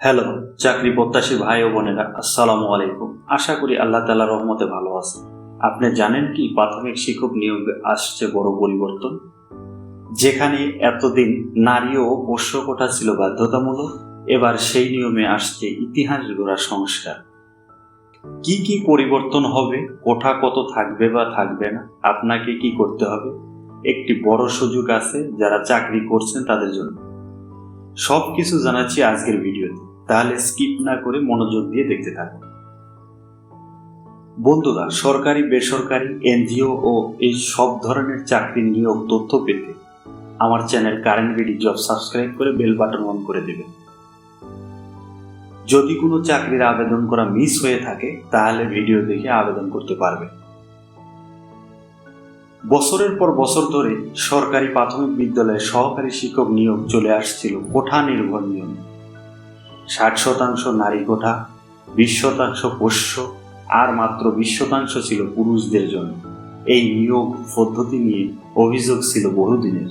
Hello, চাকরি প্রত্যাশী ভাই ও বোনেরা, আসসালামু আলাইকুম। আশা করি আল্লাহ তালা রহমতে ভালো আছেন। আপনি জানেন কি প্রাথমিক শিক্ষক নিয়োগে আসছে বড় পরিবর্তন? যেখানে এতদিন নারী ও পোষ্য কোঠা ছিল বাধ্যতামূলক, এবার সেই নিয়মে আসছে ইতিহাস গড়া সংস্কার। কি কি পরিবর্তন হবে, কোঠা কত থাকবে বা থাকবে না, আপনাকে কি করতে হবে? একটি বড় সুযোগ আছে যারা চাকরি করছেন তাদের জন্য। সব কিছু জানাচ্ছি আজকের ভিডিওতে। তাহলে স্কিপ না করে মনোযোগ দিয়ে দেখতে থাকুন। বন্ধুরা, সরকারি, বেসরকারি, এনজিও ও এই সব ধরনের চাকরির নিয়োগ তথ্য পেতে আমার channel current BD job subscribe করে বেল বাটন অন করে দেবেন। যদি কোনো চাকরির আবেদন করা মিস হয়ে থাকে, তাহলে ভিডিও দেখে আবেদন করতে পারবে বছরের পর বছর ধরে সরকারি প্রাথমিক বিদ্যালয়ে সহকারী শিক্ষক নিয়োগ চলে আসছিল কোঠা নির্ভর নিয়ম। ষাট শতাংশ নারী কোঠা, বিশ শতাংশ পোষ্য, আর মাত্র বিশ শতাংশ ছিল পুরুষদের জন্য। এই নিয়োগ পদ্ধতি নিয়ে অভিযোগ ছিল বহুদিনের।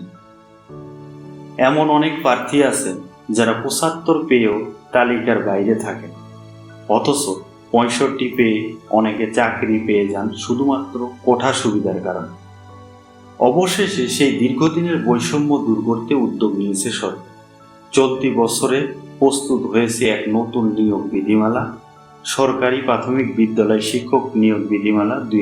এমন অনেক প্রার্থী আছেন যারা পঁচাত্তর পেয়েও তালিকার বাইরে থাকেন। অথচ পঁয়ষট্টি পেয়ে অনেকে চাকরি পেয়ে যান শুধুমাত্র কোঠা সুবিধার কারণে। অবশেষে সেই দীর্ঘদিনের বৈষম্য দূর করতে উদ্যোগ নিয়েছে সরকার। চলতি বছরে প্রস্তুত হয়েছে এক নতুন নিয়োগ বিধিমালা, সরকারি প্রাথমিক বিদ্যালয় শিক্ষক নিয়োগ বিধিমালা দুই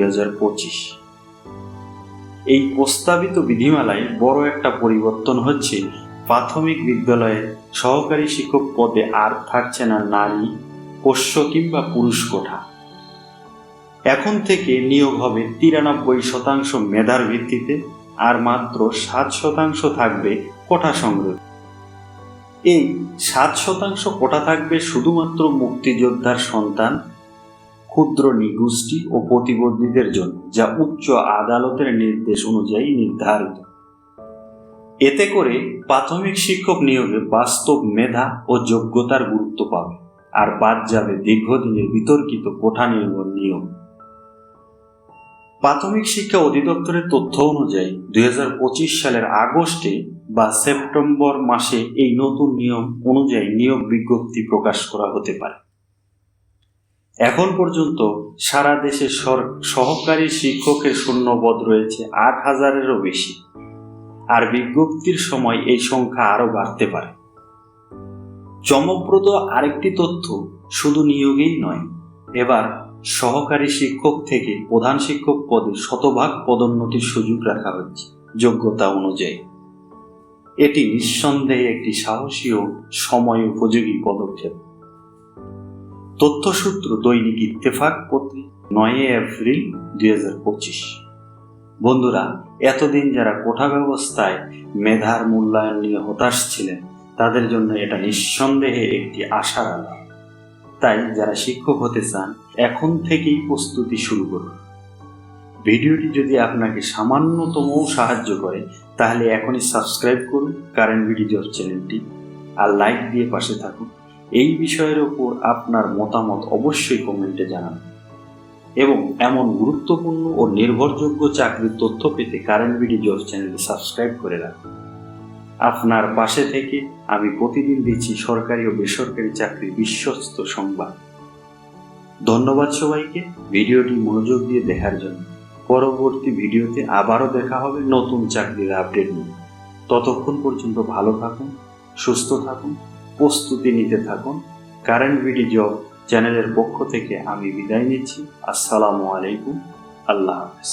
এই প্রস্তাবিত বিধিমালায় বড় একটা পরিবর্তন হচ্ছে, প্রাথমিক বিদ্যালয়ে সহকারী শিক্ষক পদে আর থাকছে না নারী, পোষ্য কিংবা পুরুষ কোঠা। এখন থেকে নিয়োগ হবে তিরানব্বই শতাংশ মেধার ভিত্তিতে আর মাত্র সাত শতাংশ থাকবে কোঠা সংগ্রহ। এই সাত শতাংশ কোটা থাকবে শুধুমাত্র মুক্তিযোদ্ধার সন্তান, ক্ষুদ্র নিগোষ্ঠী ও প্রতিবন্ধীদের জন্য, যা উচ্চ আদালতের নির্দেশ অনুযায়ী নির্ধারিত। এতে করে প্রাথমিক শিক্ষক নিয়োগে বাস্তব মেধা ও যোগ্যতার গুরুত্ব পাবে, আর বাদ যাবে দীর্ঘদিনের বিতর্কিত কোঠা নির্ভর নিয়ম। প্রাথমিক শিক্ষা অধিদপ্তরের তথ্য অনুযায়ী দুই হাজার পঁচিশ সালের আগস্টে বা সেপ্টেম্বর মাসে এই নতুন নিয়ম অনুযায়ী নিয়োগ বিজ্ঞপ্তি প্রকাশ করা হতে পারে। এখন পর্যন্ত সারা দেশে সহকারী শিক্ষকের শূন্যপদ রয়েছে আট হাজারেরও বেশি, আর বিজ্ঞপ্তির সময় এই সংখ্যা আরও বাড়তে পারে। চমকপ্রদ আরেকটি তথ্য শুধু নিয়োগেই নয়, এবার সহকারী শিক্ষক থেকে প্রধান শিক্ষক পদে শতভাগ পদোন্নতির সুযোগ রাখা হচ্ছে, যোগ্যতা অনুযায়ী। এটি নিঃসন্দেহে একটি সাহসী ও সময় উপযোগী পদক্ষেপ। তথ্যসূত্র দৈনিক ইত্তেফাক পত্রিক নয় এপ্রিল দুই বন্ধুরা, এতদিন যারা কোঠা ব্যবস্থায় মেধার মূল্যায়ন নিয়ে হতাশ ছিলেন, তাদের জন্য এটা নিঃসন্দেহে একটি আশার আলো তাই যারা শিক্ষক হতে চান, এখন থেকেই প্রস্তুতি শুরু করুন। ভিডিওটি যদি আপনাকে সামান্যতম সাহায্য করে, তাহলে এখনই সাবস্ক্রাইব করুন কারেন্ট ভিডিও চ্যানেলটি আর লাইক দিয়ে পাশে থাকুন। এই বিষয়ের ওপর আপনার মতামত অবশ্যই কমেন্টে জানান। এবং এমন গুরুত্বপূর্ণ ও নির্ভরযোগ্য চাকরির তথ্য পেতে কারেন্ট ভিডিও জব চ্যানেলটি সাবস্ক্রাইব করে রাখুন। আপনার পাশে থেকে আমি প্রতিদিন দিচ্ছি সরকারি ও বেসরকারি চাকরির বিশ্বস্ত সংবাদ। ধন্যবাদ সবাইকে। ভিডিওটি মনোযোগ দিয়ে দেখার জন্য। পরবর্তী ভিডিওতে আবারও দেখা হবে নতুন চাকরির আপডেট নিয়ে। ততক্ষণ পর্যন্ত ভালো থাকুন, সুস্থ থাকুন, প্রস্তুতি নিতে থাকুন। কারেন্ট ভিডি জব চ্যানেলের পক্ষ থেকে আমি বিদায় নিচ্ছি। আসসালামু আলাইকুম, আল্লাহ হাফেজ।